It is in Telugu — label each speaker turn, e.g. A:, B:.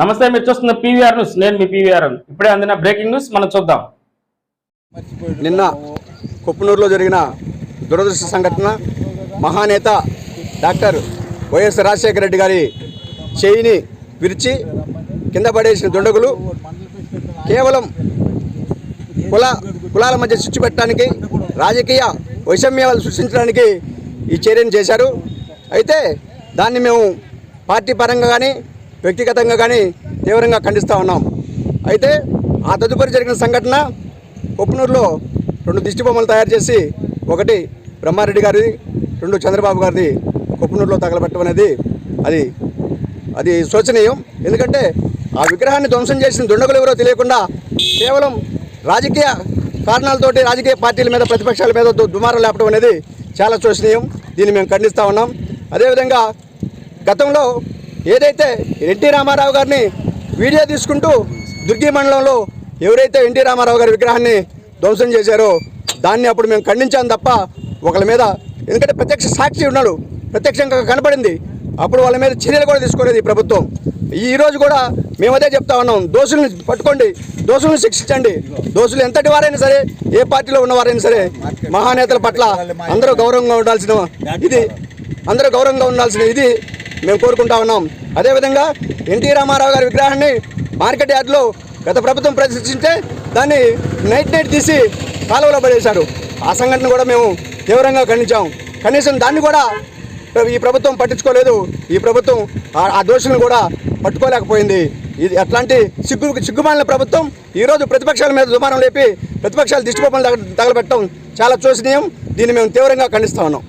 A: నమస్తే మీరు చూస్తున్న పీవీఆర్ న్యూస్. నేను మీ పీవీఆర్ ఇప్పుడే అందిన బ్రేకింగ్ న్యూస్ మనం చూద్దాం.
B: నిన్న కుప్పనూరులో జరిగిన దురదృష్ట సంఘటన మహానేత డాక్టర్ వైఎస్ రాజశేఖర రెడ్డి గారి చేయిని విరిచి కింద పడేసిన దుండగులు కేవలం కుల కులాల మధ్య చిచ్చు పెట్టడానికి రాజకీయ వైషమ్యాలు సృష్టించడానికి ఈ చర్యను చేశారు. అయితే దాన్ని మేము పార్టీ పరంగా కానీ వ్యక్తిగతంగా కానీ తీవ్రంగా ఖండిస్తూ ఉన్నాం. అయితే ఆ తదుపరి జరిగిన సంఘటన కొప్పునూరులో రెండు దిష్టి బొమ్మలు తయారు చేసి ఒకటి బ్రహ్మారెడ్డి గారిది రెండు చంద్రబాబు గారిది కొప్పునూరులో తగలబెట్టడం అనేది అది అది శోచనీయం. ఎందుకంటే ఆ విగ్రహాన్ని ధ్వంసం చేసిన దుండగులు ఎవరో తెలియకుండా కేవలం రాజకీయ కారణాలతోటి రాజకీయ పార్టీల మీద ప్రతిపక్షాల మీద దుమారం లేపడం అనేది చాలా శోచనీయం. దీన్ని మేము ఖండిస్తూ ఉన్నాం. అదేవిధంగా గతంలో ఏదైతే ఎన్టీ రామారావు గారిని వీడియో తీసుకుంటూ దుర్గి మండలంలో ఎవరైతే ఎన్టీ రామారావు గారి విగ్రహాన్ని ధ్వంసం చేశారో దాన్ని అప్పుడు మేము ఖండించాం తప్ప ఒకళ్ళ మీద ఎందుకంటే ప్రత్యక్ష సాక్షి ఉన్నాడు ప్రత్యక్షంగా కనపడింది. అప్పుడు వాళ్ళ మీద చర్యలు కూడా తీసుకోలేదు ఈ ప్రభుత్వం. ఈరోజు కూడా మేము అదే చెప్తా ఉన్నాం దోషుల్ని పట్టుకోండి దోషుల్ని శిక్షించండి. దోషులు ఎంతటి వారైనా సరే ఏ పార్టీలో ఉన్నవారైనా సరే మహానేతల పట్ల అందరూ గౌరవంగా ఉండాల్సిన ఇది అందరూ గౌరవంగా ఉండాల్సిన ఇది. మేము కోరుకుంటా ఉన్నాం. అదేవిధంగా ఎన్టీ రామారావు గారి విగ్రహాన్ని మార్కెట్ యార్డ్లో గత ప్రభుత్వం ప్రదర్శించే దాన్ని నైట్ నైట్ తీసి కాలువలో పడేశారు. ఆ సంఘటన కూడా మేము తీవ్రంగా ఖండించాం. కనీసం దాన్ని కూడా ఈ ప్రభుత్వం పట్టించుకోలేదు. ఈ ప్రభుత్వం ఆ- ఆ దోషులను కూడా పట్టుకోలేకపోయింది. ఇది అట్లాంటి సిగ్గు సిగ్గుమాలిన ప్రభుత్వం ఈరోజు ప్రతిపక్షాల మీద దుమారం లేపి ప్రతిపక్షాలు దిష్టిపోపలు తగలబెట్టడం చాలా శోచనీయం దీన్ని మేము తీవ్రంగా ఖండిస్తా ఉన్నాం.